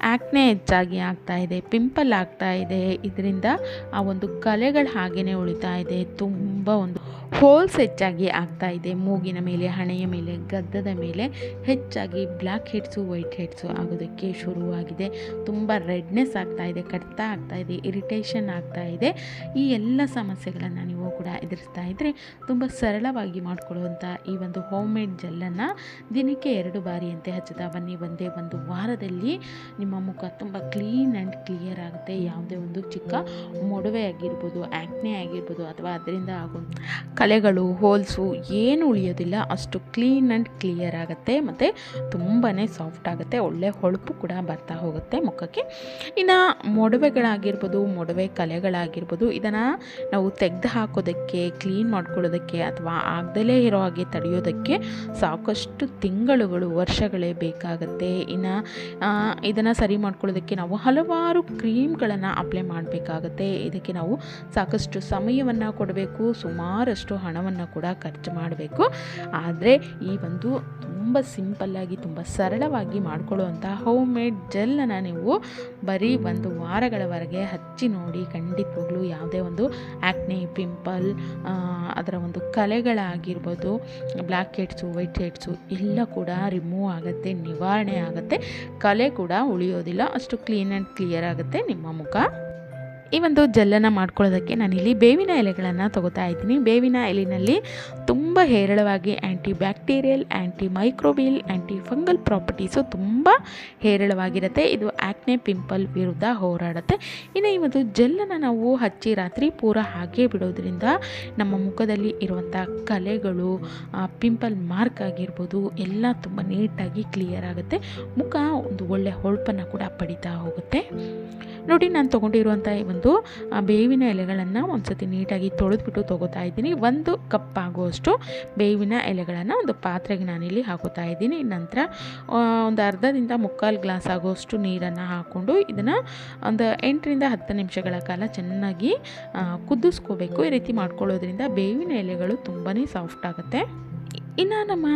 Acne ಹೆಚ್ಚಾಗಿ ಆಗ್ತಾ ಇದೆ, ಪಿಂಪಲ್ ಆಗ್ತಾ ಇದೆ. ಇದರಿಂದ ಆ ಒಂದು ಕಲೆಗಳು ಹಾಗೆಯೇ ಉಳಿತಾ ಇದೆ. ತುಂಬ ಒಂದು ಹೋಲ್ಸ್ ಹೆಚ್ಚಾಗಿ ಆಗ್ತಾ ಇದೆ. ಮೂಗಿನ ಮೇಲೆ, ಹಣೆಯ ಮೇಲೆ, ಗದ್ದದ ಮೇಲೆ ಹೆಚ್ಚಾಗಿ ಬ್ಲ್ಯಾಕ್ ಹೆಡ್ಸು, ವೈಟ್ ಹೆಡ್ಸು ಆಗೋದಕ್ಕೆ ಶುರುವಾಗಿದೆ. ತುಂಬ ರೆಡ್ನೆಸ್ ಆಗ್ತಾ ಇದೆ, ಕಡ್ತಾ ಆಗ್ತಾ ಇದೆ, ಇರಿಟೇಷನ್ ಆಗ್ತಾ ಇದೆ. ಈ ಎಲ್ಲ ಸಮಸ್ಯೆಗಳನ್ನು ನೀವು ಕೂಡ ಎದುರಿಸ್ತಾ ಇದ್ದರೆ ತುಂಬ ಸರಳವಾಗಿ ಮಾಡಿಕೊಳ್ಳುವಂಥ ಈ ಒಂದು ಹೋಮ್ ಮೇಡ್ ಜೆಲ್ಲನ್ನು ದಿನಕ್ಕೆ ಎರಡು ಬಾರಿಯಂತೆ ಹಚ್ಚುತ್ತಾ ಬನ್ನಿ. ಒಂದೇ ಒಂದು ವಾರದಲ್ಲಿ ನಿಮ್ಮ ಮುಖ ತುಂಬ ಕ್ಲೀನ್ ಆ್ಯಂಡ್ ಕ್ಲಿಯರ್ ಆಗುತ್ತೆ. ಯಾವುದೇ ಒಂದು ಚಿಕ್ಕ ಮೊಡವೆ ಆಗಿರ್ಬೋದು ಆ್ಯಕ್ನೆ ಆಗಿರ್ಬೋದು ಅಥವಾ ಅದರಿಂದ ಆಗೋ ಕಲೆಗಳು ಹೋಲ್ಸು ಏನು ಉಳಿಯೋದಿಲ್ಲ. ಅಷ್ಟು ಕ್ಲೀನ್ ಆ್ಯಂಡ್ ಕ್ಲಿಯರ್ ಆಗುತ್ತೆ. ಮತ್ತು ತುಂಬಾ ಸಾಫ್ಟ್ ಆಗುತ್ತೆ. ಒಳ್ಳೆ ಹೊಳಪು ಕೂಡ ಬರ್ತಾ ಹೋಗುತ್ತೆ ಮುಖಕ್ಕೆ. ಇನ್ನು ಮೊಡವೆಗಳಾಗಿರ್ಬೋದು, ಮೊಡವೆ ಕಲೆಗಳಾಗಿರ್ಬೋದು, ಇದನ್ನು ನಾವು ತೆಗೆದು ಹಾಕೋದಕ್ಕೆ ಕ್ಲೀನ್ ಮಾಡ್ಕೊಳ್ಳೋದಕ್ಕೆ ಅಥವಾ ಆಗದಲೇ ಇರೋ ಹಾಗೆ ತಡೆಯೋದಕ್ಕೆ ಸಾಕಷ್ಟು ತಿಂಗಳುಗಳು, ವರ್ಷಗಳೇ ಬೇಕಾಗುತ್ತೆ. ಇನ್ನು ಇದನ್ನು ಸರಿ ಮಾಡ್ಕೊಳ್ಳೋದಕ್ಕೆ ನಾವು ಹಲವಾರು ಕ್ರೀಮ್ಗಳನ್ನು ಅಪ್ಲೈ ಮಾಡಬೇಕಾಗತ್ತೆ. ಇದಕ್ಕೆ ನಾವು ಸಾಕಷ್ಟು ಸಮಯವನ್ನು ಕೊಡಬೇಕು, ಸುಮಾರಷ್ಟು ಹಣವನ್ನು ಕೂಡ ಖರ್ಚು ಮಾಡಬೇಕು. ಆದರೆ ಈ ಒಂದು ತುಂಬ ಸಿಂಪಲ್ಲಾಗಿ ತುಂಬ ಸರಳವಾಗಿ ಮಾಡ್ಕೊಳ್ಳುವಂಥ ಹೋಮ್ ಮೇಡ್ ಜೆಲ್ಲನ್ನು ನೀವು ಬರೀ ಒಂದು ವಾರಗಳವರೆಗೆ ಹಚ್ಚಿ ನೋಡಿ ಖಂಡಿತವಾಗ್ಲೂ ಯಾವುದೇ ಒಂದು ಆ್ಯಕ್ನಿ ಪಿಂಪಲ್ ಅದರ ಒಂದು ಕಲೆಗಳಾಗಿರ್ಬೋದು ಬ್ಲ್ಯಾಕ್ ಹೆಡ್ಸು ವೈಟ್ ಹೆಡ್ಸು ಎಲ್ಲ ಕೂಡ ರಿಮೂವ್ ಆಗುತ್ತೆ, ನಿವಾರಣೆ ಆಗುತ್ತೆ. ಕಲೆ ಕೂಡ ಉಳಿಯೋದಿಲ್ಲ ಅಷ್ಟು ಕ್ಲೀನ್ ಆ್ಯಂಡ್ ಕ್ಲಿಯರ್ ಆಗುತ್ತೆ ನಿಮ್ಮ ಮುಖ. ಈ ಒಂದು ಜೆಲ್ಲನ್ನು ಮಾಡ್ಕೊಳ್ಳೋದಕ್ಕೆ ನಾನಿಲ್ಲಿ ಬೇವಿನ ಎಲೆಗಳನ್ನು ತಗೋತಾ ಇದ್ದೀನಿ. ಬೇವಿನ ಎಲೆಯಲ್ಲಿ ತುಂಬ ಹೇರಳವಾಗಿ anti bacterial anti microbial anti fungal properties ತುಂಬ ಹೇರಳವಾಗಿರುತ್ತೆ. ಇದು ಆ್ಯಕ್ನೆ ಪಿಂಪಲ್ ವಿರುದ್ಧ ಹೋರಾಡುತ್ತೆ. ಇನ್ನು ಈ ಒಂದು ಜೆಲ್ಲನ್ನು ನಾವು ಹಚ್ಚಿ ರಾತ್ರಿ ಪೂರ ಹಾಗೆ ಬಿಡೋದ್ರಿಂದ ನಮ್ಮ ಮುಖದಲ್ಲಿ ಇರುವಂಥ ಕಲೆಗಳು ಪಿಂಪಲ್ ಮಾರ್ಕ್ ಆಗಿರ್ಬೋದು, ಎಲ್ಲ ತುಂಬ ನೀಟಾಗಿ ಕ್ಲಿಯರ್ ಆಗುತ್ತೆ. ಮುಖ ಒಂದು ಒಳ್ಳೆ ಹೊಳಪನ್ನು ಕೂಡ ಪಡಿತಾ ಹೋಗುತ್ತೆ. ನೋಡಿ, ನಾನು ತೊಗೊಂಡಿರುವಂಥ ಈ ಒಂದು ಬೇವಿನ ಎಲೆಗಳನ್ನು ಒಂದು ಸತಿ ನೀಟಾಗಿ ತೊಳೆದ್ಬಿಟ್ಟು ತೊಗೋತಾ ಇದ್ದೀನಿ. ಒಂದು ಕಪ್ ಆಗುವಷ್ಟು. ಬೇವಿನ ಎಲೆಗಳನ್ನು ಒಂದು ಪಾತ್ರೆಗೆ ನಾನಿಲ್ಲಿ ಹಾಕೋತಾ ಇದ್ದೀನಿ. ನಂತರ ಒಂದು ಅರ್ಧದಿಂದ ಮುಕ್ಕಾಲು ಗ್ಲಾಸ್ ಆಗುವಷ್ಟು ನೀರನ್ನು ಹಾಕ್ಕೊಂಡು ಇದನ್ನು ಒಂದು ಎಂಟರಿಂದ ಹತ್ತು ನಿಮಿಷಗಳ ಕಾಲ ಚೆನ್ನಾಗಿ ಕುದಿಸ್ಕೋಬೇಕು. ಈ ರೀತಿ ಮಾಡ್ಕೊಳ್ಳೋದ್ರಿಂದ ಬೇವಿನ ಎಲೆಗಳು ತುಂಬಾ ಸಾಫ್ಟ್ ಆಗುತ್ತೆ. ಇನ್ನು ನಮ್ಮ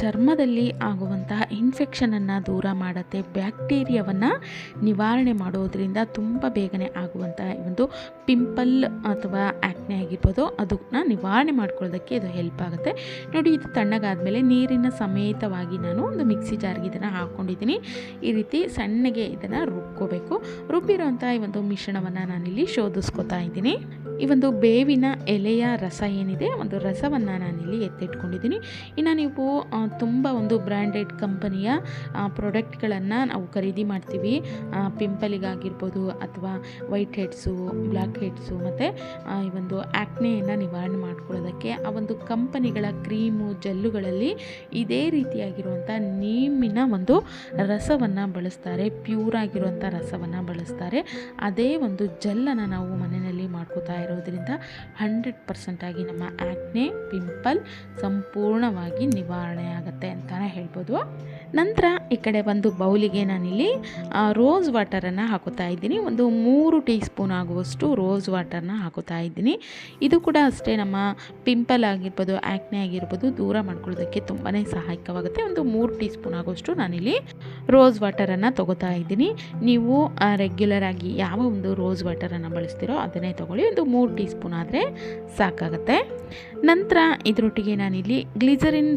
ಚರ್ಮದಲ್ಲಿ ಆಗುವಂತಹ ಇನ್ಫೆಕ್ಷನನ್ನು ದೂರ ಮಾಡುತ್ತೆ ಬ್ಯಾಕ್ಟೀರಿಯಾವನ್ನು ನಿವಾರಣೆ ಮಾಡೋದರಿಂದ ತುಂಬ ಬೇಗನೆ ಆಗುವಂತಹ ಒಂದು ಪಿಂಪಲ್ ಅಥವಾ ಆ್ಯಕ್ನೆ ಆಗಿರ್ಬೋದು, ಅದನ್ನ ನಿವಾರಣೆ ಮಾಡ್ಕೊಳ್ಳೋದಕ್ಕೆ ಇದು ಹೆಲ್ಪ್ ಆಗುತ್ತೆ. ನೋಡಿ, ಇದು ತಣ್ಣಗಾದಮೇಲೆ ನೀರಿನ ಸಮೇತವಾಗಿ ನಾನು ಒಂದು ಮಿಕ್ಸಿ ಜಾರ್ಗೆ ಇದನ್ನು ಹಾಕ್ಕೊಂಡಿದ್ದೀನಿ ಈ ರೀತಿ ಸಣ್ಣಗೆ ಇದನ್ನು ರುಬ್ಕೋಬೇಕು. ರುಬ್ಬಿರೋಂಥ ಈ ಒಂದು ಮಿಶ್ರಣವನ್ನು ನಾನಿಲ್ಲಿ ಶೋಧಿಸ್ಕೊತಾ ಇದ್ದೀನಿ. ಈ ಒಂದು ಬೇವಿನ ಎಲೆಯ ರಸ ಏನಿದೆ, ಒಂದು ರಸವನ್ನು ನಾನಿಲ್ಲಿ ಎತ್ತಿಟ್ಕೊಂಡಿದ್ದೀನಿ. ಇನ್ನು ನೀವು ತುಂಬ ಒಂದು ಬ್ರ್ಯಾಂಡೆಡ್ ಕಂಪನಿಯ ಪ್ರಾಡಕ್ಟ್ಗಳನ್ನು ನಾವು ಖರೀದಿ ಮಾಡ್ತೀವಿ. ಪಿಂಪಲಿಗಾಗಿರ್ಬೋದು ಅಥವಾ ವೈಟ್ ಹೆಡ್ಸು ಬ್ಲ್ಯಾಕ್ ಹೆಡ್ಸು ಮತ್ತು ಈ ಒಂದು ಆ್ಯಕ್ನೆಯನ್ನು ನಿವಾರಣೆ ಮಾಡ್ಕೊಳ್ಳೋದಕ್ಕೆ ಆ ಒಂದು ಕಂಪನಿಗಳ ಕ್ರೀಮು ಜೆಲ್ಲುಗಳಲ್ಲಿ ಇದೇ ರೀತಿಯಾಗಿರುವಂಥ ನೀಮಿನ ಒಂದು ರಸವನ್ನು ಬಳಸ್ತಾರೆ. ಪ್ಯೂರ್ ಆಗಿರುವಂಥ ರಸವನ್ನು ಬಳಸ್ತಾರೆ. ಅದೇ ಒಂದು ಜೆಲ್ಲನ್ನು ನಾವು ಮನೆಯಲ್ಲಿ ಮಾಡ್ಕೋತಾ ಇರೋದ್ರಿಂದ ಹಂಡ್ರೆಡ್ ಪರ್ಸೆಂಟಾಗಿ ನಮ್ಮ ಆ್ಯಕ್ನೆ ಪಿಂಪಲ್ ಸಂಪೂರ್ಣವಾಗಿ ನಿವಾರಣೆ ಆಗುತ್ತೆ ಅಂತಲೇ ಹೇಳ್ಬೋದು. ನಂತರ ಈ ಕಡೆ ಒಂದು ಬೌಲಿಗೆ ನಾನಿಲ್ಲಿ ರೋಸ್ ವಾಟರನ್ನು ಹಾಕೋತಾ ಇದ್ದೀನಿ. ಒಂದು ಮೂರು ಟೀ ಸ್ಪೂನ್ ಆಗುವಷ್ಟು ರೋಸ್ ವಾಟರ್ನ ಹಾಕೋತಾ ಇದ್ದೀನಿ. ಇದು ಕೂಡ ಅಷ್ಟೇ ನಮ್ಮ ಪಿಂಪಲ್ ಆಗಿರ್ಬೋದು ಆ್ಯಕ್ನೆ ಆಗಿರ್ಬೋದು ದೂರ ಮಾಡ್ಕೊಳ್ಳೋದಕ್ಕೆ ತುಂಬಾ ಸಹಾಯಕವಾಗುತ್ತೆ. ಒಂದು ಮೂರು ಟೀ ಸ್ಪೂನ್ ಆಗುವಷ್ಟು ನಾನಿಲ್ಲಿ ರೋಸ್ ವಾಟರನ್ನು ತೊಗೋತಾ ಇದ್ದೀನಿ. ನೀವು ರೆಗ್ಯುಲರ್ ಆಗಿ ಯಾವ ಒಂದು ರೋಸ್ ವಾಟರನ್ನು ಬಳಸ್ತೀರೋ ಅದನ್ನೇ ತೊಗೊಳ್ಳಿ. ಒಂದು ಮೂರು ಟೀ ಸ್ಪೂನ್ ಆದರೆ ಸಾಕಾಗುತ್ತೆ. ನಂತರ ಇದರೊಟ್ಟಿಗೆ ನಾನಿಲ್ಲಿ ಗ್ಲಿಸರಿನ್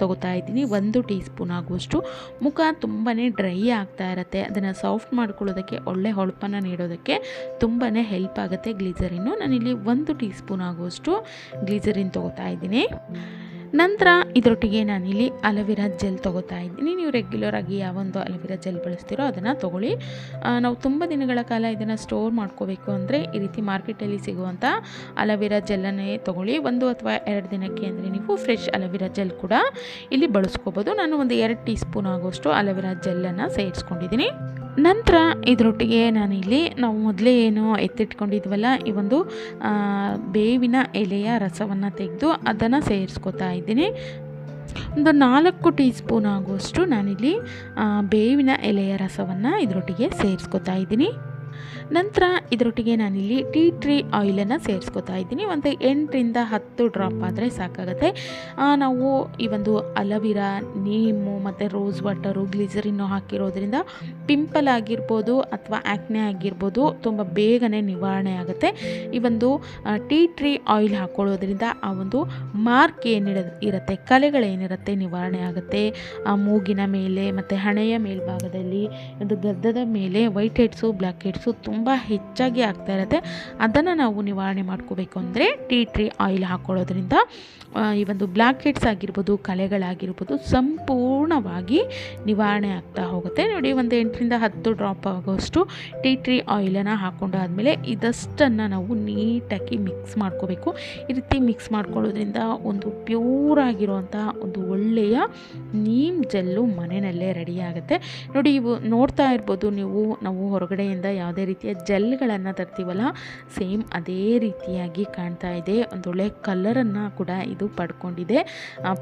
ತೊಗೋತಾ ಇದ್ದೀನಿ. ಒಂದು ಟೀ ಸ್ಪೂನ್ ಆಗುವಷ್ಟು ಮುಖ ತುಂಬಾ ಡ್ರೈ ಆಗ್ತಾ ಇರುತ್ತೆ. ಅದನ್ನು ಸಾಫ್ಟ್ ಮಾಡ್ಕೊಳ್ಳೋದಕ್ಕೆ, ಒಳ್ಳೆ ಹೊಳಪನ್ನು ನೀಡೋದಕ್ಕೆ ತುಂಬಾ ಹೆಲ್ಪ್ ಆಗುತ್ತೆ ಗ್ಲೀಸರಿನ್ನು. ನಾನಿಲ್ಲಿ ಒಂದು ಟೀ ಸ್ಪೂನ್ ಆಗುವಷ್ಟು ಗ್ಲೀಸರಿನ್ ತೊಗೋತಾ ಇದ್ದೀನಿ. ನಂತರ ಇದರೊಟ್ಟಿಗೆ ನಾನಿಲ್ಲಿ ಅಲವಿರಾ ಜೆಲ್ ತೊಗೋತಾ ಇದ್ದೀನಿ. ನೀವು ರೆಗ್ಯುಲರ್ ಆಗಿ ಯಾವೊಂದು ಅಲವಿರಾ ಜೆಲ್ ಬಳಸ್ತೀರೋ ಅದನ್ನು ತೊಗೊಳ್ಳಿ. ನಾವು ತುಂಬ ದಿನಗಳ ಕಾಲ ಇದನ್ನು ಸ್ಟೋರ್ ಮಾಡ್ಕೋಬೇಕು ಅಂದರೆ ಈ ರೀತಿ ಮಾರ್ಕೆಟಲ್ಲಿ ಸಿಗುವಂಥ ಅಲವಿರಾ ಜೆಲ್ಲನ್ನೇ ತೊಗೊಳ್ಳಿ. ಒಂದು ಅಥವಾ ಎರಡು ದಿನಕ್ಕೆ ಅಂದರೆ ನೀವು ಫ್ರೆಶ್ ಅಲವಿರಾ ಜೆಲ್ ಕೂಡ ಇಲ್ಲಿ ಬಳಸ್ಕೋಬೋದು. ನಾನು ಒಂದು ಎರಡು ಟೀ ಸ್ಪೂನ್ ಆಗುವಷ್ಟು ಅಲವಿರಾ ಜೆಲ್ಲನ್ನು ಸೇರಿಸ್ಕೊಂಡಿದ್ದೀನಿ. ನಂತರ ಇದರೊಟ್ಟಿಗೆ ನಾನಿಲ್ಲಿ ನಾವು ಮೊದಲೇ ಏನು ಎತ್ತಿಟ್ಕೊಂಡಿದ್ವಲ್ಲ, ಈ ಒಂದು ಬೇವಿನ ಎಲೆಯ ರಸವನ್ನು ತೆಗೆದು ಅದನ್ನು ಸೇರಿಸ್ಕೊತಾ ಇದ್ದೀನಿ. ಒಂದು ನಾಲ್ಕು ಟೀ ಸ್ಪೂನ್ ಆಗುವಷ್ಟು ನಾನಿಲ್ಲಿ ಬೇವಿನ ಎಲೆಯ ರಸವನ್ನು ಇದರೊಟ್ಟಿಗೆ ಸೇರಿಸ್ಕೊತಾ ಇದ್ದೀನಿ. ನಂತರ ಇದರೊಟ್ಟಿಗೆ ನಾನಿಲ್ಲಿ ಟೀ ಟ್ರೀ ಆಯಿಲನ್ನು ಸೇರಿಸ್ಕೊತಾ ಇದ್ದೀನಿ. ಒಂದು ಎಂಟರಿಂದ ಹತ್ತು ಡ್ರಾಪ್ ಆದರೆ ಸಾಕಾಗುತ್ತೆ. ನಾವು ಈ ಒಂದು ಅಲವಿರಾ, ನೀಮು ಮತ್ತು ರೋಸ್ ವಾಟರು ಗ್ಲಿಸರಿನ್ನು ಹಾಕಿರೋದ್ರಿಂದ ಪಿಂಪಲ್ ಆಗಿರ್ಬೋದು ಅಥವಾ ಆ್ಯಕ್ನೆ ಆಗಿರ್ಬೋದು ತುಂಬ ಬೇಗನೆ ನಿವಾರಣೆ ಆಗುತ್ತೆ. ಈ ಒಂದು ಟೀ ಟ್ರೀ ಆಯಿಲ್ ಹಾಕ್ಕೊಳ್ಳೋದ್ರಿಂದ ಆ ಒಂದು ಮಾರ್ಕ್ ಏನಿರ, ಇರುತ್ತೆ ಕಲೆಗಳೇನಿರುತ್ತೆ ನಿವಾರಣೆ ಆಗುತ್ತೆ. ಆ, ಮೂಗಿನ ಮೇಲೆ ಮತ್ತು ಹಣೆಯ ಮೇಲ್ಭಾಗದಲ್ಲಿ ಒಂದು ಗದ್ದದ ಮೇಲೆ ವೈಟ್ ಹೆಡ್ಸು ಬ್ಲ್ಯಾಕ್ ಹೆಡ್ಸು ತುಂಬ ಹೆಚ್ಚಾಗಿ ಆಗ್ತಾ ಇರುತ್ತೆ. ಅದನ್ನು ನಾವು ನಿವಾರಣೆ ಮಾಡ್ಕೋಬೇಕು ಅಂದರೆ ಟೀ ಟ್ರೀ ಆಯಿಲ್ ಹಾಕ್ಕೊಳ್ಳೋದ್ರಿಂದ ಈ ಒಂದು ಬ್ಲ್ಯಾಕ್ ಹೆಡ್ಸ್ ಆಗಿರ್ಬೋದು, ಕಲೆಗಳಾಗಿರ್ಬೋದು ಸಂಪೂರ್ಣವಾಗಿ ನಿವಾರಣೆ ಆಗ್ತಾ ಹೋಗುತ್ತೆ. ನೋಡಿ, ಒಂದು ಎಂಟರಿಂದ ಹತ್ತು ಡ್ರಾಪ್ ಆಗೋಷ್ಟು ಟೀ ಟ್ರೀ ಆಯಿಲನ್ನು ಹಾಕ್ಕೊಂಡಾದ್ಮೇಲೆ ಇದಷ್ಟನ್ನು ನಾವು ನೀಟಾಗಿ ಮಿಕ್ಸ್ ಮಾಡ್ಕೋಬೇಕು. ಈ ರೀತಿ ಮಿಕ್ಸ್ ಮಾಡ್ಕೊಳ್ಳೋದ್ರಿಂದ ಒಂದು ಪ್ಯೂರ್ ಆಗಿರುವಂಥ ಒಂದು ಒಳ್ಳೆಯ ನೀಮ್ ಜೆಲ್ಲು ಮನೆಯಲ್ಲೇ ರೆಡಿಯಾಗುತ್ತೆ ನೋಡಿ, ಇವು ನೋಡ್ತಾ ಇರ್ಬೋದು ನೀವು, ನಾವು ಹೊರಗಡೆಯಿಂದ ಯಾವುದೇ ರೀತಿಯ ಜೆಲ್ಗಳನ್ನು ತರ್ತೀವಲ್ಲ, ಸೇಮ್ ಅದೇ ರೀತಿಯಾಗಿ ಕಾಣ್ತಾ ಇದೆ. ಒಂದೊಳ್ಳೆ ಕಲರನ್ನು ಕೂಡ ಇದು ಪಡ್ಕೊಂಡಿದೆ.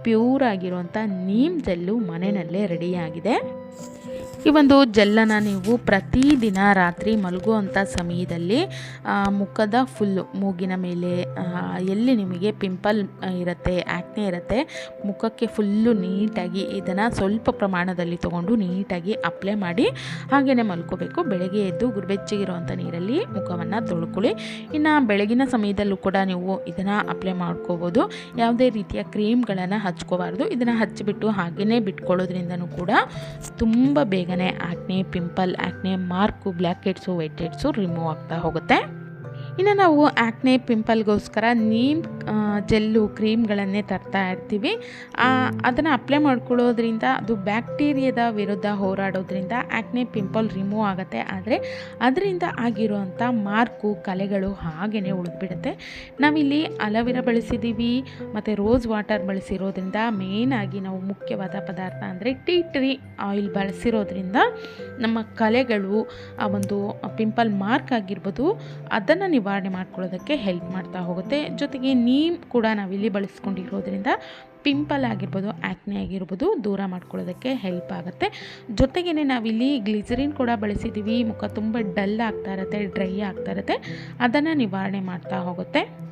ಪ್ಯೂರ್ ಆಗಿರುವಂಥ ನೀಮ್ ಜೆಲ್ಲು ಮನೆಯಲ್ಲೇ ರೆಡಿಯಾಗಿದೆ ಈ ಒಂದು ಜೆಲ್ಲನ್ನು ನೀವು ಪ್ರತಿದಿನ ರಾತ್ರಿ ಮಲಗುವಂಥ ಸಮಯದಲ್ಲಿ ಮುಖದ ಫುಲ್ಲು ಮೂಗಿನ ಮೇಲೆ ಎಲ್ಲಿ ನಿಮಗೆ ಪಿಂಪಲ್ ಇರುತ್ತೆ ಆ್ಯಕ್ನೆ ಇರುತ್ತೆ, ಮುಖಕ್ಕೆ ಫುಲ್ಲು ನೀಟಾಗಿ ಇದನ್ನು ಸ್ವಲ್ಪ ಪ್ರಮಾಣದಲ್ಲಿ ತೊಗೊಂಡು ನೀಟಾಗಿ ಅಪ್ಲೈ ಮಾಡಿ ಹಾಗೆಯೇ ಮಲ್ಕೋಬೇಕು. ಬೆಳಗ್ಗೆ ಎದ್ದು ಗುರುಬೆಚ್ಚಿಗಿರುವಂಥ ನೀರಲ್ಲಿ ಮುಖವನ್ನು ತೊಳ್ಕೊಳ್ಳಿ. ಇನ್ನು ಬೆಳಗಿನ ಸಮಯದಲ್ಲೂ ಕೂಡ ನೀವು ಇದನ್ನು ಅಪ್ಲೈ ಮಾಡ್ಕೋಬೋದು. ಯಾವುದೇ ರೀತಿಯ ಕ್ರೀಮ್ಗಳನ್ನು ಹಚ್ಕೋಬಾರ್ದು. ಇದನ್ನು ಹಚ್ಚಿಬಿಟ್ಟು ಹಾಗೆಯೇ ಬಿಟ್ಕೊಳ್ಳೋದ್ರಿಂದನೂ ಕೂಡ ತುಂಬ ಬೇಗನೆ pimple acne mark black heads white heads remove ಆಗ್ತಾ ಹೋಗುತ್ತೆ. ಇನ್ನು ನಾವು ಆಕ್ನೆ ಪಿಂಪಲ್ಗೋಸ್ಕರ ನೀಮ್ ಜೆಲ್ಲು ಕ್ರೀಮ್ಗಳನ್ನೇ ತರ್ತಾ ಇರ್ತೀವಿ. ಅದನ್ನು ಅಪ್ಲೈ ಮಾಡ್ಕೊಳ್ಳೋದ್ರಿಂದ ಅದು ಬ್ಯಾಕ್ಟೀರಿಯಾದ ವಿರುದ್ಧ ಹೋರಾಡೋದ್ರಿಂದ ಆ್ಯಕ್ನೆ ಪಿಂಪಲ್ ರಿಮೂವ್ ಆಗುತ್ತೆ. ಆದರೆ ಅದರಿಂದ ಆಗಿರುವಂಥ ಮಾರ್ಕು, ಕಲೆಗಳು ಹಾಗೇ ಉಳಿದ್ಬಿಡುತ್ತೆ. ನಾವಿಲ್ಲಿ ಅಲವಿರ ಬಳಸಿದ್ದೀವಿ ಮತ್ತು ರೋಸ್ ವಾಟರ್ ಬಳಸಿರೋದ್ರಿಂದ ಮೇಯ್ನಾಗಿ ನಾವು ಮುಖ್ಯವಾದ ಪದಾರ್ಥ ಅಂದರೆ ಟೀ ಟ್ರೀ ಆಯಿಲ್ ಬಳಸಿರೋದ್ರಿಂದ ನಮ್ಮ ಕಲೆಗಳು, ಆ ಒಂದು ಪಿಂಪಲ್ ಮಾರ್ಕ್ ಆಗಿರ್ಬೋದು, ಅದನ್ನು ನಿವಾರಣೆ ಮಾಡ್ಕೊಳ್ಳೋದಕ್ಕೆ ಹೆಲ್ಪ್ ಮಾಡ್ತಾ ಹೋಗುತ್ತೆ. ಜೊತೆಗೆ ನೀಮ್ ಕೂಡ ನಾವಿಲ್ಲಿ ಬಳಸ್ಕೊಂಡಿರೋದ್ರಿಂದ ಪಿಂಪಲ್ ಆಗಿರ್ಬೋದು ಆ್ಯಕ್ನೆ ಆಗಿರ್ಬೋದು ದೂರ ಮಾಡ್ಕೊಳ್ಳೋದಕ್ಕೆ ಹೆಲ್ಪ್ ಆಗುತ್ತೆ. ಜೊತೆಗೇ ನಾವಿಲ್ಲಿ ಗ್ಲಿಸರಿನ್ ಕೂಡ ಬಳಸಿದ್ದೀವಿ, ಮುಖ ತುಂಬ ಡಲ್ ಆಗ್ತಾ ಇರುತ್ತೆ, ಡ್ರೈ ಆಗ್ತಾ ಇರುತ್ತೆ, ಅದನ್ನು ನಿವಾರಣೆ ಮಾಡ್ತಾ ಹೋಗುತ್ತೆ.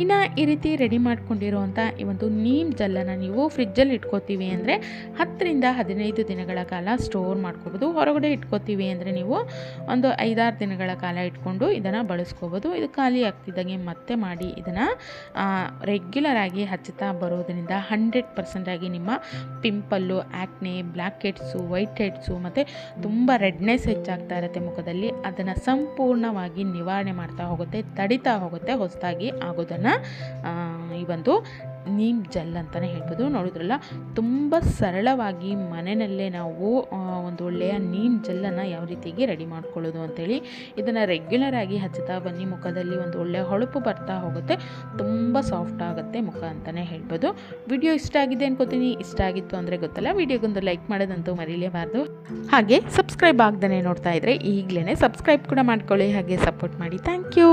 ಇನ್ನು ಈ ರೀತಿ ರೆಡಿ ಮಾಡ್ಕೊಂಡಿರುವಂಥ ಈ ಒಂದು ನೀಮ್ ಜೆಲ್ಲನ್ನು ನೀವು ಫ್ರಿಜ್ಜಲ್ಲಿ ಇಟ್ಕೋತೀವಿ ಅಂದರೆ ಹತ್ತರಿಂದ ಹದಿನೈದು ದಿನಗಳ ಕಾಲ ಸ್ಟೋರ್ ಮಾಡ್ಕೋಬೋದು. ಹೊರಗಡೆ ಇಟ್ಕೋತೀವಿ ಅಂದರೆ ನೀವು ಒಂದು ಐದಾರು ದಿನಗಳ ಕಾಲ ಇಟ್ಕೊಂಡು ಇದನ್ನು ಬಳಸ್ಕೋಬೋದು. ಇದು ಖಾಲಿ ಆಗ್ತಿದ್ದಂಗೆ ಮತ್ತೆ ಮಾಡಿ ಇದನ್ನು ರೆಗ್ಯುಲರ್ ಆಗಿ ಹಚ್ಚುತ್ತಾ ಬರೋದರಿಂದ ಹಂಡ್ರೆಡ್ ಪರ್ಸೆಂಟಾಗಿ ನಿಮ್ಮ pimple acne black heads white heads ಮತ್ತು ತುಂಬ ರೆಡ್ನೆಸ್ ಹೆಚ್ಚಾಗ್ತಾ ಇರುತ್ತೆ ಮುಖದಲ್ಲಿ. ಅದನ್ನು ಸಂಪೂರ್ಣವಾಗಿ ನಿವಾರಣೆ ಮಾಡ್ತಾ ಹೋಗುತ್ತೆ, ತಡಿತಾ ಹೋಗುತ್ತೆ, ಹೊಸದಾಗಿ ಆಗೋದನ್ನು. ಈ ಒಂದು ನೀಮ್ ಜೆಲ್ ಅಂತಲೇ ಹೇಳ್ಬೋದು. ನೋಡಿದ್ರಲ್ಲ, ತುಂಬ ಸರಳವಾಗಿ ಮನೆಯಲ್ಲೇ ನಾವು ಒಂದು ಒಳ್ಳೆಯ ನೀಮ್ ಜೆಲ್ಲನ್ನು ಯಾವ ರೀತಿಗೆ ರೆಡಿ ಮಾಡ್ಕೊಳ್ಳೋದು ಅಂಥೇಳಿ ಇದನ್ನು ರೆಗ್ಯುಲರ್ ಆಗಿ ಹಚ್ಚುತ್ತಾ ಬನ್ನಿ. ಮುಖದಲ್ಲಿ ಒಂದು ಒಳ್ಳೆಯ ಹೊಳಪು ಬರ್ತಾ ಹೋಗುತ್ತೆ. ತುಂಬ ಸಾಫ್ಟ್ ಆಗುತ್ತೆ ಮುಖ ಅಂತಲೇ ಹೇಳ್ಬೋದು. ವಿಡಿಯೋ ಇಷ್ಟ ಆಗಿದೆ ಅನ್ಕೋತೀನಿ. ಇಷ್ಟ ಆಗಿತ್ತು ಅಂದರೆ ಗೊತ್ತಲ್ಲ, ವಿಡಿಯೋಗೊಂದು ಲೈಕ್ ಮಾಡೋದಂತೂ ಮರೀಲೇಬಾರ್ದು. ಹಾಗೆ ಸಬ್ಸ್ಕ್ರೈಬ್ ಆಗ್ದೇ ನೋಡ್ತಾ ಇದ್ದರೆ ಈಗಲೇ ಸಬ್ಸ್ಕ್ರೈಬ್ ಕೂಡ ಮಾಡ್ಕೊಳ್ಳಿ. ಹಾಗೆ ಸಪೋರ್ಟ್ ಮಾಡಿ. Thank you.